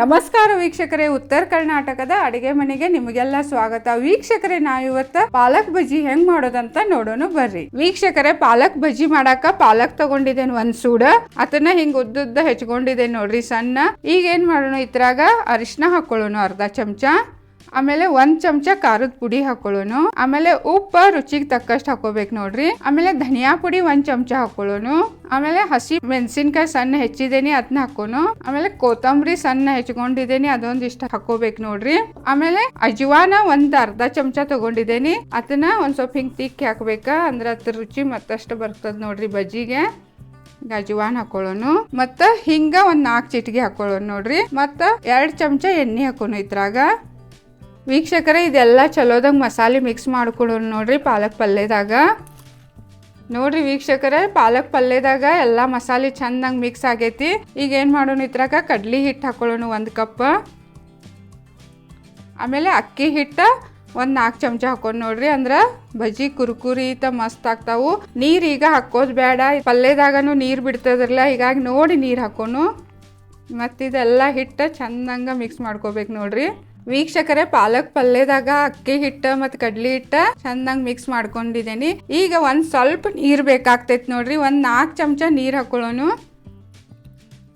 ನಮಸ್ಕಾರ ವೀಕ್ಷಕರೇ, ಉತ್ತರ ಕರ್ನಾಟಕದ ಅಡಿಗೆ ಮನೆಗೆ ನಿಮಗೆಲ್ಲ ಸ್ವಾಗತ. ವೀಕ್ಷಕರೇ ಇವತ್ತ ಪಾಲಕ್ ಬಜ್ಜಿ ಹೆಂಗ್ ಮಾಡೋದಂತ ನೋಡೋಣ ಬರ್ರಿ. ವೀಕ್ಷಕರೇ, ಪಾಲಕ್ ಬಜ್ಜಿ ಮಾಡಾಕ ಪಾಲಕ್ ತಗೊಂಡಿದ್ದೇನೆ ಒಂದ್ ಸೂಡ. ಅದನ್ನ ಹಿಂಗ್ ಉದ್ದುದ್ದ ಹೆಚ್ಕೊಂಡಿದ್ದೇನೆ ನೋಡ್ರಿ ಸಣ್ಣ. ಈಗ ಏನ್ ಮಾಡೋಣ, ಇದ್ರಾಗ ಅರಿಶಿನ ಹಾಕೊಳ್ಳೋಣ ಅರ್ಧ ಚಮಚ. ಆಮೇಲೆ ಒಂದ್ ಚಮಚ ಖಾರದ ಪುಡಿ ಹಾಕೊಳ್ಳೋಣ ಆಮೇಲೆ ಉಪ್ಪು ರುಚಿಗೆ ತಕ್ಕಷ್ಟು ಹಾಕೋಬೇಕು ನೋಡ್ರಿ. ಆಮೇಲೆ ಧನಿಯಾ ಪುಡಿ ಒಂದ್ ಚಮಚ ಹಾಕೊಳ್ಳೋಣ ಆಮೇಲೆ ಹಸಿ ಮೆಣಸಿನ್ಕಾಯಿ ಸಣ್ಣ ಹೆಚ್ಚಿದೇನೆ ಅದನ್ನ ಹಾಕೋನು. ಆಮೇಲೆ ಕೊತ್ತಂಬರಿ ಸಣ್ಣ ಹೆಚ್ಕೊಂಡಿದ್ದೇನೆ ಅದೊಂದಿಷ್ಟು ಹಾಕೋಬೇಕು ನೋಡ್ರಿ. ಆಮೇಲೆ ಅಜವಾನ ಒಂದ್ ಅರ್ಧ ಚಮಚ ತಗೊಂಡಿದ್ದೇನಿ ಅದನ್ನ ಒಂದ್ ಸ್ವಲ್ಪ ಹಿಂಗ್ ತಿಕ್ಕಿ ಹಾಕ್ಬೇಕ. ಅಂದ್ರೆ ಅದ್ರ ರುಚಿ ಮತ್ತಷ್ಟು ಬರ್ತದ ನೋಡ್ರಿ ಬಜ್ಜಿಗೆ. ಈಗ ಹಾಕೊಳ್ಳೋನು. ಮತ್ತ ಹಿಂಗ ಒಂದ್ ನಾಲ್ಕು ಚಿಟಿಗೆ ಹಾಕೊಳ್ಳೋಣ ನೋಡ್ರಿ. ಮತ್ತ ಎರಡ್ ಚಮಚ ಎಣ್ಣೆ ಹಾಕೋನು ಇದ್ರಾಗ. ವೀಕ್ಷಕರೇ, ಇದೆಲ್ಲ ಚಲೋದಂಗೆ ಮಸಾಲೆ ಮಿಕ್ಸ್ ಮಾಡ್ಕೊಳ್ಳೋಣ ನೋಡ್ರಿ ಪಾಲಕ್ ಪಲ್ಯದಾಗ. ನೋಡ್ರಿ ವೀಕ್ಷಕರೇ, ಪಾಲಕ್ ಪಲ್ಯದಾಗ ಎಲ್ಲ ಮಸಾಲೆ ಚಂದಂಗೆ ಮಿಕ್ಸ್ ಆಗೈತಿ. ಈಗ ಏನು ಮಾಡೋಣ, ಇದ್ರಾಗ ಕಡ್ಲಿ ಹಿಟ್ಟು ಹಾಕೊಳ್ಳೋಣ ಒಂದು ಕಪ್. ಆಮೇಲೆ ಅಕ್ಕಿ ಹಿಟ್ಟು ಒಂದು ನಾಲ್ಕು ಚಮಚ ಹಾಕೊಂಡು ನೋಡ್ರಿ. ಅಂದ್ರೆ ಬಜ್ಜಿ ಕುರ್ಕುರಿತ ಮಸ್ತ್ ಆಗ್ತಾವು. ನೀರು ಈಗ ಹಾಕೋದು ಬೇಡ ಪಲ್ಯದಾಗನು ನೀರು ಬಿಡ್ತದ್ರಲ್ಲ, ಹೀಗಾಗಿ ನೋಡಿ ನೀರು ಹಾಕೋನು. ಮತ್ತಿದೆಲ್ಲ ಹಿಟ್ಟು ಚಂದಂಗೆ ಮಿಕ್ಸ್ ಮಾಡ್ಕೋಬೇಕು ನೋಡ್ರಿ. ವೀಕ್ಷಕರೇ, ಪಾಲಕ್ ಪಲ್ಯದಾಗ ಅಕ್ಕಿ ಹಿಟ್ಟ ಮತ್ತು ಕಡ್ಲಿ ಹಿಟ್ಟ ಚಂದಂಗ್ ಮಿಕ್ಸ್ ಮಾಡ್ಕೊಂಡಿದ್ದೀನಿ ಈಗ ಒಂದು ಸ್ವಲ್ಪ ನೀರು ಬೇಕಾಗ್ತೈತಿ ನೋಡ್ರಿ, ಒಂದು ನಾಲ್ಕು ಚಮಚ ನೀರು ಹಾಕೊಳ್ಳೋನು.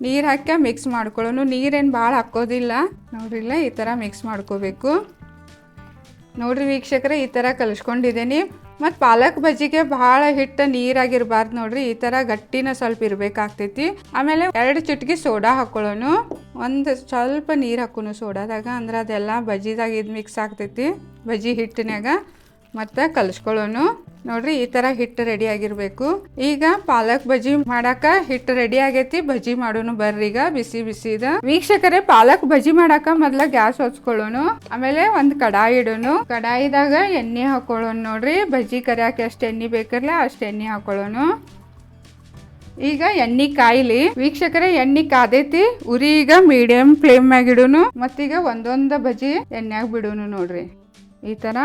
ನೀರು ಹಾಕಿ ಮಿಕ್ಸ್ ಮಾಡ್ಕೊಳ್ಳೋನು. ನೀರೇನು ಭಾಳ ಹಾಕೋದಿಲ್ಲ. ನೋಡ್ರಿಲ್ಲ, ಈ ಥರ ಮಿಕ್ಸ್ ಮಾಡ್ಕೋಬೇಕು. ನೋಡ್ರಿ ವೀಕ್ಷಕರೇ, ಈ ಥರ ಕಲಿಸ್ಕೊಂಡಿದ್ದೀನಿ ಮತ್ತು ಪಾಲಕ್ ಬಜ್ಜಿಗೆ ಭಾಳ ಹಿಟ್ಟು ನೀರಾಗಿರ್ಬಾರ್ದು ನೋಡ್ರಿ, ಈ ಥರ ಗಟ್ಟಿನ ಸ್ವಲ್ಪ ಇರಬೇಕಾಗ್ತೈತಿ. ಆಮೇಲೆ ಎರಡು ಚಿಟ್ಕಿ ಸೋಡಾ ಹಾಕೊಳ್ಳೋನು. ಒಂದು ಸ್ವಲ್ಪ ನೀರು ಹಾಕೋನು ಸೋಡಾದಾಗ, ಅಂದ್ರೆ ಅದೆಲ್ಲ ಬಜ್ಜಿದಾಗ ಇದು ಮಿಕ್ಸ್ ಆಗ್ತೈತಿ. ಬಜ್ಜಿ ಹಿಟ್ಟಿನಾಗ ಮತ್ತು ಕಲಿಸ್ಕೊಳ್ಳೋನು ನೋಡ್ರಿ, ಈ ಥರ ಹಿಟ್ಟು ರೆಡಿ ಆಗಿರಬೇಕು. ಈಗ ಪಾಲಕ್ ಬಜ್ಜಿ ಮಾಡಾಕ ಹಿಟ್ಟು ರೆಡಿ ಆಗೈತಿ, ಬಜ್ಜಿ ಮಾಡೋನು ಬರ್ರಿ ಈಗ ಬಿಸಿ ಬಿಸಿದ ವೀಕ್ಷಕರೇ, ಪಾಲಕ್ ಬಜ್ಜಿ ಮಾಡಾಕ ಮೊದ್ಲ ಗ್ಯಾಸ್ ಹೊಚ್ಕೊಳ್ಳೋನು ಆಮೇಲೆ ಒಂದ್ ಕಡಾಯಿ ಇಡೋನು. ಕಡಾಯಿದಾಗ ಎಣ್ಣೆ ಹಾಕೊಳ್ಳೋನು ನೋಡ್ರಿ. ಬಜ್ಜಿ ಕರಿಯಾಕೆ ಎಷ್ಟು ಎಣ್ಣೆ ಬೇಕಲ್ಲ ಅಷ್ಟು ಎಣ್ಣೆ ಹಾಕೊಳ್ಳೋನು ಈಗ ಎಣ್ಣೆ ಕಾಯಿಲಿ. ವೀಕ್ಷಕರೇ, ಎಣ್ಣೆ ಕಾದೈತಿ. ಉರಿ ಈಗ ಮೀಡಿಯಂ ಫ್ಲೇಮ್ ಮ್ಯಾಗ ಮತ್ತೀಗ ಒಂದೊಂದ ಬಜಿ ಎಣ್ಣೆಯಾಗ ಬಿಡೋನು ನೋಡ್ರಿ. ಈ ಥರ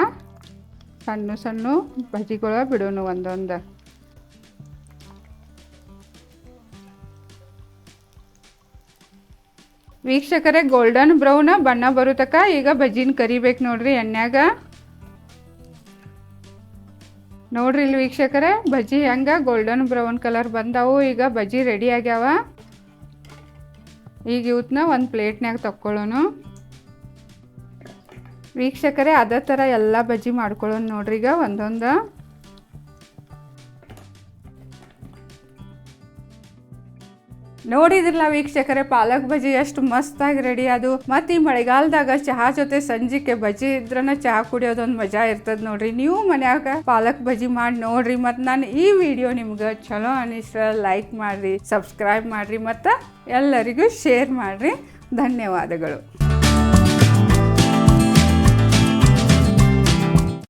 ಸಣ್ಣ ಸಣ್ಣ ಬಜಿಗಳ ಬಿಡೋನು ಒಂದೊಂದು. ವೀಕ್ಷಕರೇ ಗೋಲ್ಡನ್ ಬ್ರೌನ್ ಬಣ್ಣ ಬರೋ ತಕ ಈಗ ಬಜ್ಜಿನ ಕರಿಬೇಕು ನೋಡ್ರಿ ಎಣ್ಣೆಗ ನೋಡ್ರಿ ಇಲ್ಲಿ ವೀಕ್ಷಕರೇ, ಬಜ್ಜಿ ಹೆಂಗೆ ಗೋಲ್ಡನ್ ಬ್ರೌನ್ ಕಲರ್ ಬಂದವು, ಈಗ ಬಜ್ಜಿ ರೆಡಿ ಆಗ್ಯಾವ. ಈಗ ಇವತ್ತನ್ನ ಒಂದು ಪ್ಲೇಟ್ನಾಗ ತಕ್ಕೊಳ್ಳೋನು. ವೀಕ್ಷಕರೇ, ಅದೇ ಥರ ಎಲ್ಲ ಬಜ್ಜಿ ಮಾಡ್ಕೊಳ್ಳೋಣ ನೋಡ್ರಿ ಈಗ ಒಂದೊಂದು. ನೋಡಿದ್ರಲ್ಲ ವೀಕ್ಷಕರೇ, ಪಾಲಕ್ ಬಜ್ಜಿ ಎಷ್ಟು ಮಸ್ತಾಗಿ ರೆಡಿ ಅದು ಮತ್ತು ಈ ಮಳೆಗಾಲದಾಗ ಚಹಾ ಜೊತೆ ಸಂಜಿಕೆ ಬಜ್ಜಿ ಇದ್ರನ ಚಹಾ ಕುಡಿಯೋದೊಂದು ಮಜಾ ಇರ್ತದ ನೋಡ್ರಿ. ನೀವು ಮನ್ಯಾಗ ಪಾಲಕ್ ಬಜ್ಜಿ ಮಾಡಿ ನೋಡ್ರಿ ಮತ್ತು ನಾನು ಈ ವಿಡಿಯೋ ನಿಮ್ಗೆ ಚಲೋ ಅನಿಸ್ರ ಲೈಕ್ ಮಾಡಿರಿ ಸಬ್ಸ್ಕ್ರೈಬ್ ಮಾಡಿರಿ, ಮತ್ತು ಎಲ್ಲರಿಗೂ ಶೇರ್ ಮಾಡಿರಿ. ಧನ್ಯವಾದಗಳು.